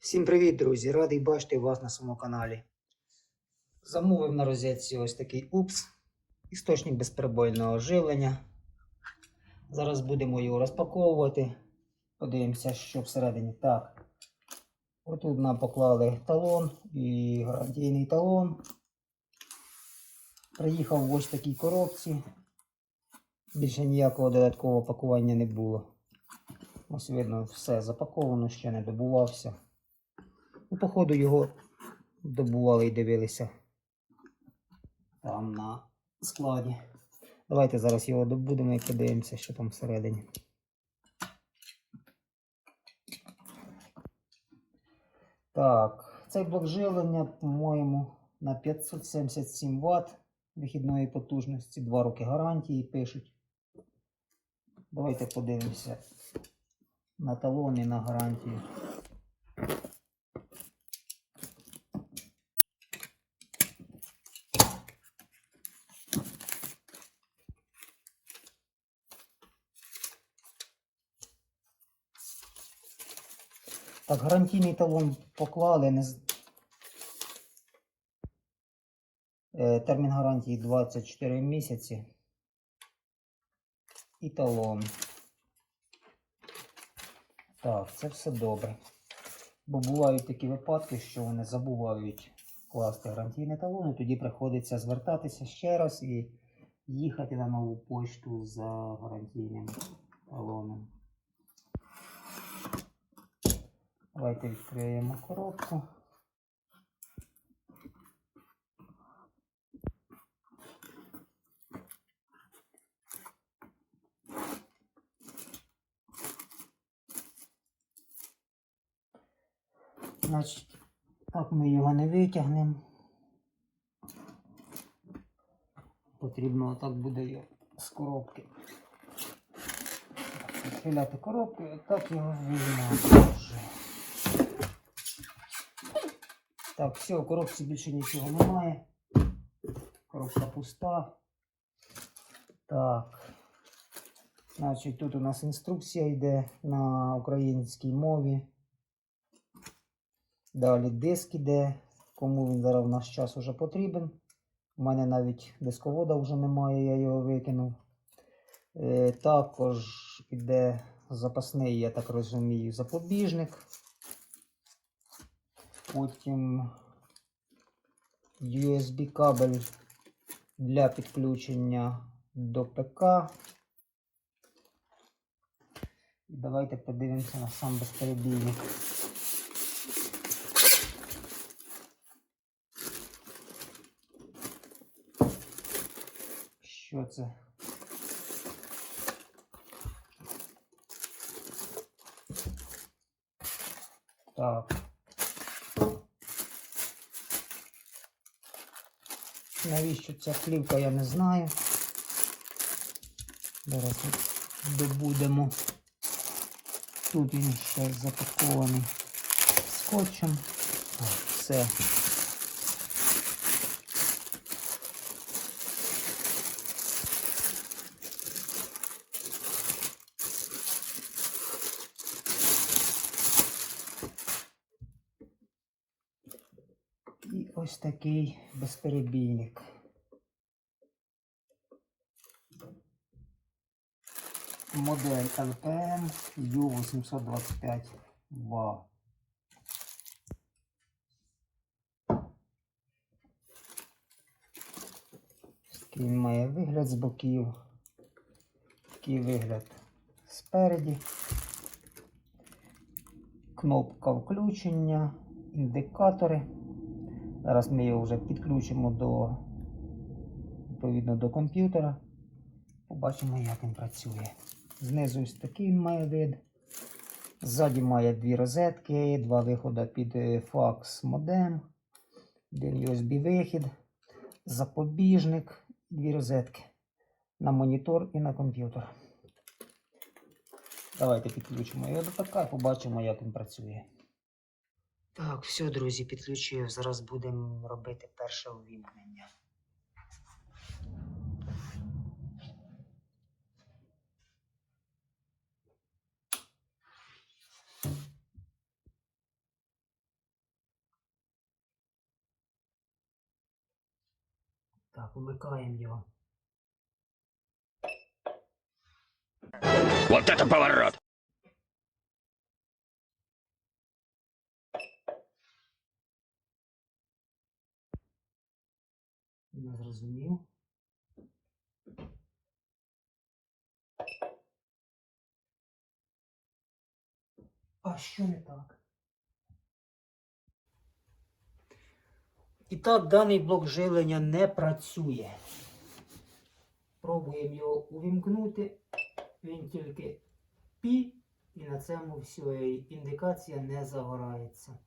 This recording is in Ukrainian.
Всім привіт, друзі! Радий бачити вас на своєму каналі. Замовив на розетці ось такий упс, істочник безперебойного живлення. Зараз будемо його розпаковувати. Подивимося, що всередині. Так. Отут нам поклали талон і гарантійний талон. Приїхав в ось такій коробці. Більше ніякого додаткового пакування не було. Ось видно, все запаковано, ще не добувався. Ну, походу, його добували і дивилися там на складі. Давайте зараз його добудемо і подивимося, що там всередині. Так, цей блок живлення, по-моєму, на 577 Вт вихідної потужності, 2 роки гарантії пишуть. Давайте подивимося на талон і на гарантію. Так, гарантійний талон поклали. Не... Е, Термін гарантії 24 місяці. І талон. Так, це все добре. Бо бувають такі випадки, що вони забувають класти гарантійний талон, і тоді приходиться звертатися ще раз і їхати на нову почту за гарантійним талоном. Давайте відкриємо коробку. Значить, так ми його не витягнемо. Потрібно отак буде його з коробки. Відхиляти коробку і так його виймати вже. Так, все, в коробці більше нічого немає. Коробка пуста. Так. Значить, тут у нас інструкція йде на українській мові. Далі диск іде, кому він зараз в наш час уже потрібен. У мене навіть дисковода вже немає, я його викинув. Е, також іде запасний, я так розумію, запобіжник. Потім USB кабель для підключення до ПК. Давайте подивимося на сам безперебійник. Що це? Так. Навіщо ця плівка, я не знаю. Зараз добудемо. Тут він ще запакований скотчем. Все. Ось такий безперебійник. Модель LPM U825 ВА. Такий він має вигляд з боків. Такий вигляд спереді. Кнопка включення, індикатори. Зараз ми його вже підключимо до, відповідно до комп'ютера. Побачимо, як він працює. Знизу ось такий він має вид. Ззаді має дві розетки, два виходи під е, факс модем, один USB вихід, запобіжник, дві розетки на монітор і на комп'ютер. Давайте підключимо його до ПК і побачимо, як він працює. Так, все, друзі, підключую. Зараз будемо робити перше увімкнення. Так, вмикаємо його. Вот это поворот! Не зрозумів. А що не так? І так, даний блок живлення не працює. Пробуємо його увімкнути. Він тільки пі, і на цьому все, індикація не загорається.